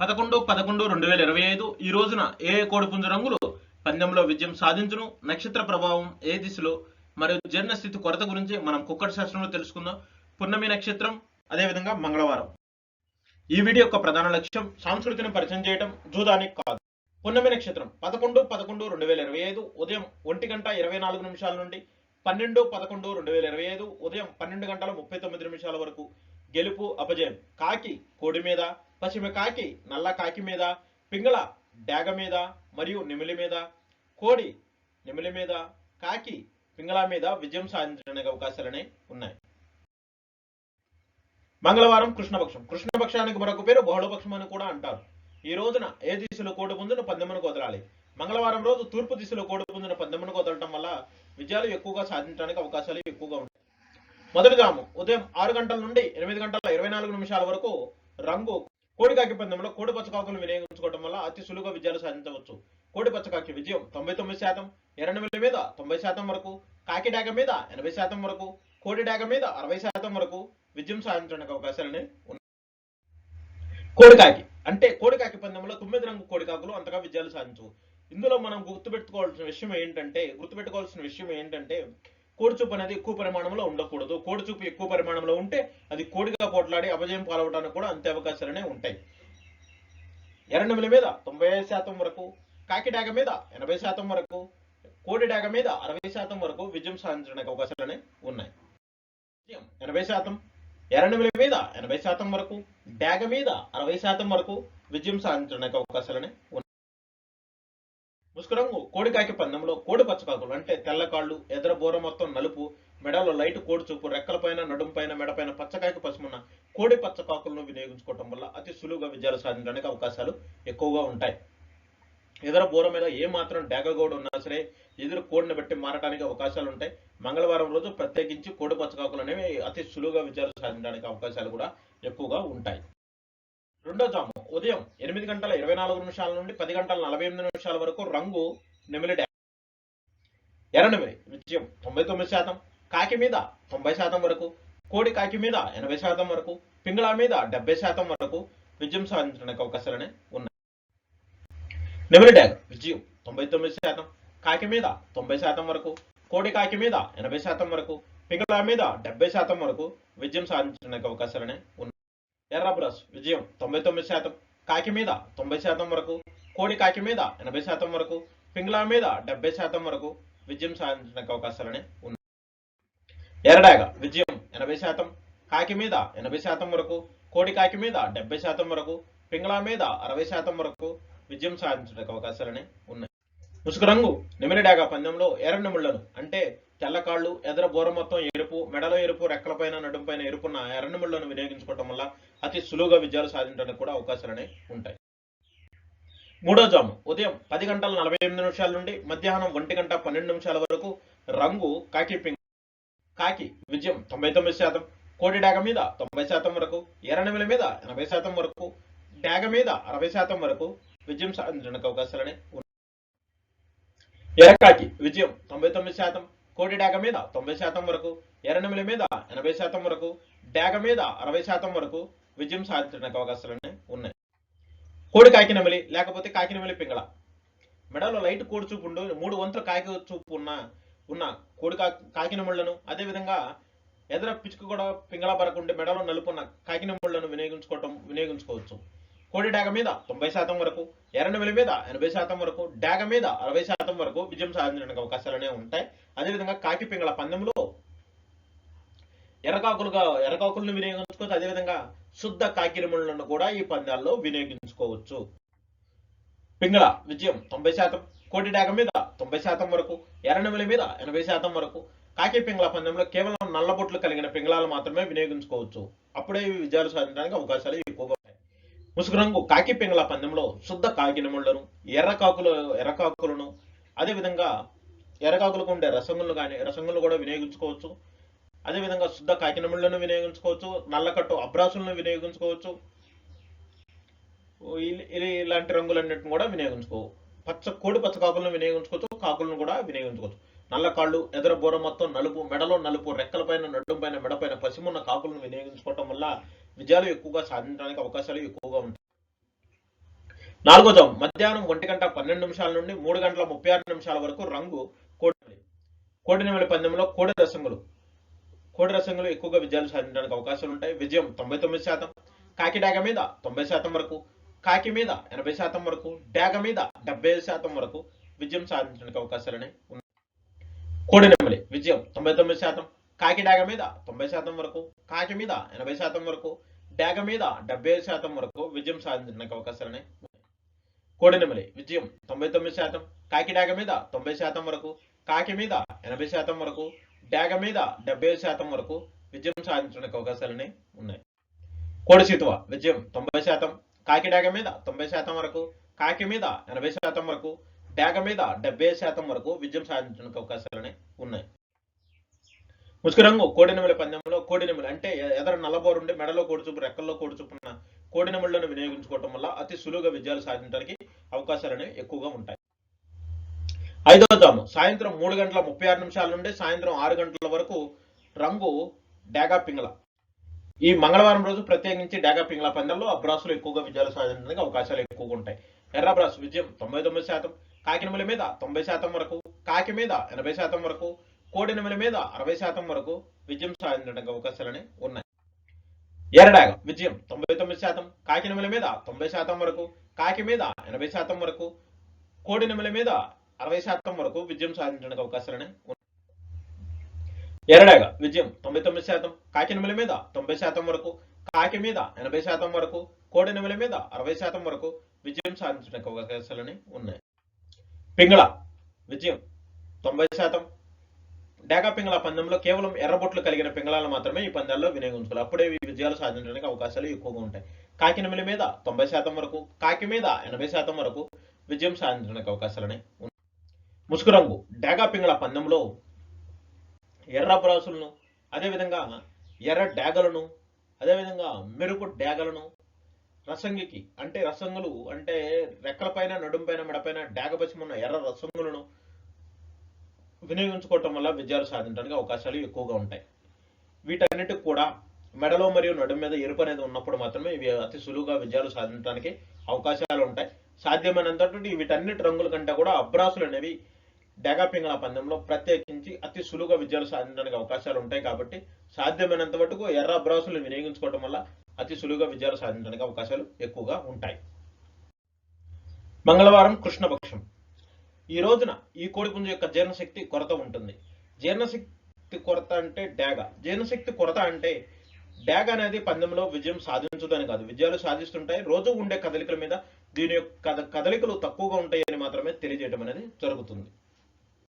పదకొండు పదకొండు రెండు వేల ఇరవై ఐదు ఈ రోజున ఏ ఏ కోడిపుంజు రంగులు పందెంలో విజయం సాధించును? నక్షత్ర ప్రభావం ఏ దిశలో? మరియు జీర్ణ స్థితి కొరత గురించి మనం కుక్కటి శాస్త్రంలో తెలుసుకుందాం. పున్నమి నక్షత్రం అదేవిధంగా మంగళవారం. ఈ వీడియో యొక్క ప్రధాన లక్ష్యం సంస్కృతిని పరిచయం చేయడం జూదానికి కాదు. పున్నమి నక్షత్రం పదకొండు పదకొండు రెండు వేల ఇరవై ఐదు ఉదయం ఒంటి గంట ఇరవై నాలుగు నిమిషాల నుండి పన్నెండు పదకొండు రెండు వేల ఇరవై ఐదు ఉదయం పన్నెండు గంటల ముప్పై తొమ్మిది నిమిషాల వరకు గెలుపు అపజయం. కాకి కోడి మీద పశ్చిమ కాకి నల్ల కాకి మీద పింగళ డాగ మీద మరియు నిమిలి మీద కోడి నిమిలి మీద కాకి పింగళ మీద విజయం సాధించడానికి అవకాశాలనే ఉన్నాయి. మంగళవారం కృష్ణపక్షం. కృష్ణపక్షానికి మరొక పేరు బహుళపక్షం అని కూడా అంటారు. ఈ రోజున ఏ దిశలో కోడి పుంజును పందెమునకు వదలాలి మంగళవారం రోజు తూర్పు దిశలో కోడి పుంజును పందెమునకు వదలటం వల్ల విజయాలు ఎక్కువగా సాధించడానికి అవకాశాలు ఎక్కువగా ఉంటాయి. మొదటి జాము. ఉదయం ఆరు గంటల నుండి ఎనిమిది గంటల ఇరవై నాలుగు నిమిషాల వరకు రంగు కోడికాకి పందెంలో కోడి పచ్చకాకులు వినియోగించుకోవడం వల్ల అతి సులువుగా విజయాలు సాధించవచ్చు. కోడి పచ్చకాకి విజయం తొంభై తొమ్మిది శాతం ఎరణమిల్లి మీద తొంభై శాతం వరకు కాకి డాగ మీద ఎనభై శాతం వరకు కోడి డాగ మీద అరవై శాతం వరకు విజయం సాధించడానికి అవకాశాలని ఉన్నాయి. కోడికాకి అంటే కోడికాకి పందెంలో తొమ్మిది రంగు కోడికాకులు అంతగా విజయాలు సాధించవు. ఇందులో మనం గుర్తుపెట్టుకోవాల్సిన విషయం ఏంటంటే గుర్తుపెట్టుకోవాల్సిన విషయం ఏంటంటే కోడి చూపు అనేది ఎక్కువ పరిమాణంలో ఉండకూడదు. కోడి చూపు ఎక్కువ పరిమాణంలో ఉంటే అది కోడిగా పోట్లాడి అపజయం పాలవడానికి కూడా అంతే అవకాశాలనే ఉంటాయి. ఎర్రనెమిలి మీద తొంభై శాతం వరకు కాకి డాగ మీద ఎనభై శాతం వరకు కోడి డాగ మీద అరవై శాతం వరకు విజయం సాధించడానికి అవకాశాలనే ఉన్నాయి. ఎనభై శాతం ఎర్రనెమిలి మీద ఎనభై శాతం వరకు డాగ మీద అరవై శాతం వరకు విజయం సాధించడానికి అవకాశాలనే ఉన్నాయి. ముసుకురంగు కోడికాకి పందెంలో కోడి పచ్చకాకులు అంటే తెల్ల కాళ్ళు ఎదర బోర మొత్తం నలుపు మెడలో లైట్ కోడి చూపు రెక్కలపైన నడుంపైన మెడపైన పచ్చకాకి పసుమున్న కోడి పచ్చకాకులను వినియోగించుకోవటం వల్ల అతి సులువుగా విజయాలు సాధించడానికి అవకాశాలు ఎక్కువగా ఉంటాయి. ఎదర బోర మీద ఏ మాత్రం డాగగోడు ఉన్నా సరే ఎదురు కోడిని బట్టి మారడానికి అవకాశాలు ఉంటాయి. మంగళవారం రోజు ప్రత్యేకించి కోడి పచ్చకాకులు అనేవి అతి సులువుగా విజయాలు సాధించడానికి అవకాశాలు కూడా ఎక్కువగా ఉంటాయి. రెండో జాము. ఉదయం ఎనిమిది గంటల ఇరవై నాలుగు నిమిషాల నుండి పది గంటల నలభై ఎనిమిది నిమిషాల వరకు రంగు నెమిలి డా ఎర్రనెమిలి విజయం తొంభై తొమ్మిది శాతం కాకి మీద తొంభై శాతం వరకు కోడి కాకి మీద ఎనభై శాతం వరకు పింగళ మీద డెబ్బై శాతం వరకు విజయం సాధించడానికి అవకాశాలనే ఉన్నాయి. నెమిలి డ్యాగ్ విజయం తొంభై తొమ్మిది శాతం కాకి మీద తొంభై శాతం వరకు కోడి కాకి మీద ఎనభై శాతం వరకు పింగళ మీద డెబ్బై శాతం వరకు విజయం సాధించడానికి అవకాశాలనే ఉన్నాయి. ఎర్రబ్రస్ విజయం తొంభై తొమ్మిది శాతం కాకి మీద తొంభై శాతం వరకు కోడి కాకి మీద ఎనభై శాతం వరకు పింగ్లా మీద డెబ్బై శాతం వరకు విజయం సాధించడానికి అవకాశాలనే ఉన్నాయి. ఎర్రడాగ విజయం ఎనభై శాతం కాకి మీద ఎనభై శాతం వరకు కోడి కాకి మీద డెబ్బై శాతం వరకు పింగళ మీద అరవై శాతం వరకు విజయం సాధించడానికి అవకాశాలనే ఉన్నాయి. ముసుగు రంగు నిమిలిడాగ పందెంలో ఎర్ర నిమిళ్ళను అంటే తెల్లకాళ్ళు ఎదర బోర మొత్తం ఎరుపు మెడలో ఎరుపు రెక్కలపైన నడుంపైన ఎరుపున్న ఎర్ర వినియోగించుకోవటం వల్ల అతి సులువుగా విజయాలు సాధించడానికి కూడా అవకాశాలనే ఉంటాయి. మూడో జాము. ఉదయం పది గంటల నలభై ఎనిమిది నిమిషాల నుండి మధ్యాహ్నం ఒంటి గంట పన్నెండు నిమిషాల వరకు రంగు కాకి పింక్. కాకి విజయం తొంభై తొమ్మిది శాతం. కోడి డాగ మీద తొంభై శాతం వరకు ఎర్రనెమిల మీద ఎనభై శాతం వరకు డాగ మీద అరవై శాతం వరకు విజయం సాధించడానికి అవకాశాలనే ఉన్నాయి ఎర్రకాకి విజయం తొంభై తొమ్మిది శాతం. కోడి డాగ మీద తొంభై శాతం వరకు ఎర్రనెమిల మీద ఎనభై శాతం వరకు డాగ మీద అరవై శాతం వరకు విజయం సాధించడానికి అవకాశాలనే ఉన్నాయి. కోడి కాకినమిలి లేకపోతే కాకినమిలి పింగళ. మెడలో లైట్ కోడి చూపు ఉండు మూడు వంతుల కాకి చూపు ఉన్న ఉన్న కోడి కా కాకినముళ్ళను అదేవిధంగా ఎదర పిచ్చుకు కూడా పింగళ పరకుండి మెడలో నలుపున్న కాకినముళ్ళను వినియోగించుకోవటం వినియోగించుకోవచ్చు. కోడి డాగ మీద తొంభై శాతం వరకు ఎర్రనెమిలి మీద ఎనభై శాతం వరకు డాగ మీద అరవై శాతం వరకు విజయం సాధించడానికి అవకాశాలనే ఉంటాయి. అదేవిధంగా కాకి పింగళ పందెంలో ఎర్రకాకులుగా ఎర్రకాకులను వినియోగించుకోవచ్చు. అదేవిధంగా శుద్ధ కాకిరిములను కూడా ఈ పందాల్లో వినియోగించుకోవచ్చు. పింగళ విజయం తొంభై శాతం కోటి డాగ మీద తొంభై శాతం వరకు ఎర్రనెమిలి మీద ఎనభై శాతం వరకు. కాకి పింగళ పందెంలో కేవలం నల్లబొట్లు కలిగిన పింగళాలు మాత్రమే వినియోగించుకోవచ్చు. అప్పుడే ఇవి విజయాలు సాధించడానికి అవకాశాలు ముసుగు రంగు కాకి పింగళ పందెంలో శుద్ధ కాకినముళ్ళను ఎర్రకాకులు ఎర్రకాకులను అదేవిధంగా ఎర్రకాకులకు ఉండే రసంగులను కానీ రసంగులను కూడా వినియోగించుకోవచ్చు. అదేవిధంగా శుద్ధ కాకినముళ్ళను వినియోగించుకోవచ్చు నల్లకట్టు అబ్రాసులను వినియోగించుకోవచ్చు. ఇలాంటి రంగులన్నిటిని కూడా వినియోగించుకోవచ్చు పచ్చ కోడి పచ్చ కాకులను వినియోగించుకోవచ్చు కాకులను కూడా వినియోగించుకోవచ్చు. నల్ల కాళ్ళు ఎదర బోర మొత్తం నలుపు మెడలో నలుపు రెక్కలపైన నడుంపైన మెడపైన పసిమున్న కాకులను వినియోగించుకోవటం వల్ల విజయాలు ఎక్కువగా సాధించడానికి అవకాశాలు ఎక్కువగా ఉంటాయి. నాలుగో మధ్యాహ్నం ఒంటి గంట పన్నెండు నిమిషాల నుండి మూడు గంటల ముప్పై ఆరు నిమిషాల వరకు రంగు కోడి కోడి నెమలి పందెంలో కోడి రసంగులు. కోడి రసంగులు ఎక్కువగా విజయాలు సాధించడానికి అవకాశాలు ఉంటాయి. విజయం తొంభై తొమ్మిది శాతం. కాకి డాగ మీద తొంభై శాతం వరకు. కాకి మీద ఎనభై శాతం వరకు. డాగ మీద డెబ్బై ఐదు శాతం వరకు విజయం సాధించడానికి అవకాశాలనే ఉన్నాయి. కోడినెమలి విజయం తొంభై తొమ్మిది శాతం. కాకి డాగ మీద తొంభై శాతం వరకు. కాకి మీద ఎనభై శాతం వరకు. డాగ మీద డెబ్బై ఐదు శాతం వరకు విజయం సాధించడానికి అవకాశాలని ఉన్నాయి. విజయం తొంభై తొమ్మిది శాతం. కాకి డాగ మీద తొంభై శాతం వరకు. కాకి మీద ఎనభై శాతం వరకు. డాగ మీద డెబ్బై శాతం వరకు విజయం సాధించడానికి అవకాశాలని ఉన్నాయి. కోడి సీతువ విజయం తొంభై శాతం. కాకి డాగ మీద తొంభై శాతం వరకు. కాకి మీద ఎనభై శాతం వరకు. డాగ మీద డెబ్బై శాతం వరకు విజయం సాధించడానికి అవకాశాలనే ఉన్నాయి. ముసుకురంగు రంగు పందెంలో కోడి అంటే ఎ- ఎదర నల్లబోరుండి మెడలో కోడిచూపు రెక్కల్లో కోడి చూపున్న కోడి వినియోగించుకోవటం వల్ల అతి సులువుగా విజయాలు సాధించడానికి అవకాశాలు ఎక్కువగా ఉంటాయి. ఐదవ జాము సాయంత్రం మూడు గంటల ముప్పై ఆరు నిమిషాల నుండి సాయంత్రం ఆరు గంటల వరకు రంగు డాగా పింగళ. ఈ మంగళవారం రోజు ప్రత్యేకించి డాగా పింగళ పందెంలో అబ్రాసులు ఎక్కువగా విజయాలు సాధించడానికి అవకాశాలు ఎక్కువగా ఉంటాయి. ఎర్ర బ్రాస్ విజయం తొంభై తొమ్మిది శాతం కాకినముల మీద తొంభై శాతం వరకు కాకి మీద ఎనభై శాతం వరకు కోడి మీద అరవై శాతం వరకు విజయం సాధించడానికి అవకాశాలని ఉన్నాయి. ఎర్రడాగ విజయం తొంభై తొమ్మిది శాతం కాకినముల మీద తొంభై శాతం వరకు కాకి మీద ఎనభై శాతం వరకు కోడి మీద అరవై శాతం వరకు విజయం సాధించడానికి అవకాశాలని ఉన్నాయి. ఎరడాగ విజయం తొంభై తొమ్మిది శాతం కాకినముల మీద తొంభై శాతం వరకు కాకి మీద ఎనభై శాతం వరకు కోడి మీద అరవై శాతం వరకు విజయం సాధించడానికి అవకాశాలని ఉన్నాయి. పింగళ. విజయం. తొంభై శాతం. డేగా పింగళ పందెంలో కేవలం ఎర్రబొట్లు కలిగిన పింగళాలు మాత్రమే ఈ పందాల్లో వినియోగించుకోవాలి. అప్పుడే ఈ విజయాలు సాధించడానికి అవకాశాలు ఎక్కువగా ఉంటాయి. కాకి నెమలి మీద తొంభై శాతం వరకు కాకి మీద ఎనభై శాతం వరకు విజయం సాధించడానికి అవకాశాలనే ఉన్నాయి. ముసుగు రంగు. పింగళ పందెంలో ఎర్ర బ్రాసులను అదేవిధంగా ఎర్ర డేగలను అదేవిధంగా మెరుపు డేగలను రసంగికి. అంటే రసంగులు అంటే రెక్కలపైన నడుంపైన మెడపైన డాగ ఎర్ర రసంగులను వినియోగించుకోవటం వల్ల విజయాలు సాధించడానికి అవకాశాలు ఎక్కువగా ఉంటాయి. వీటన్నిటికి కూడా మెడలో మరియు నడుం మీద ఎరుపు అనేది ఉన్నప్పుడు మాత్రమే ఇవి అతి సులువుగా విజయాలు సాధించడానికి అవకాశాలు ఉంటాయి. సాధ్యమైనంత వీటన్నిటి రంగుల కంటే కూడా అబ్రాసులు అనేవి డెగాపింగళ పందెంలో ప్రత్యేకించి అతి సులువుగా విజయాలు సాధించడానికి అవకాశాలు ఉంటాయి కాబట్టి సాధ్యమైనంత మటుకు ఎర్ర అబ్రాసులు వినియోగించుకోవడం వల్ల అతి సులువుగా విజయాలు సాధించడానికి అవకాశాలు ఎక్కువగా ఉంటాయి. మంగళవారం కృష్ణపక్షం. ఈ రోజున ఈ కోడిపుంజ యొక్క జీర్ణశక్తి కొరత ఉంటుంది. జీర్ణశక్తి కొరత అంటే డాగ జీర్ణశక్తి కొరత అంటే డాగ అనేది పందెంలో విజయం సాధించదని కాదు. విజయాలు సాధిస్తుంటాయి. రోజు ఉండే కదలికల మీద దీని యొక్క కదలికలు తక్కువగా ఉంటాయని మాత్రమే తెలియజేయడం అనేది జరుగుతుంది.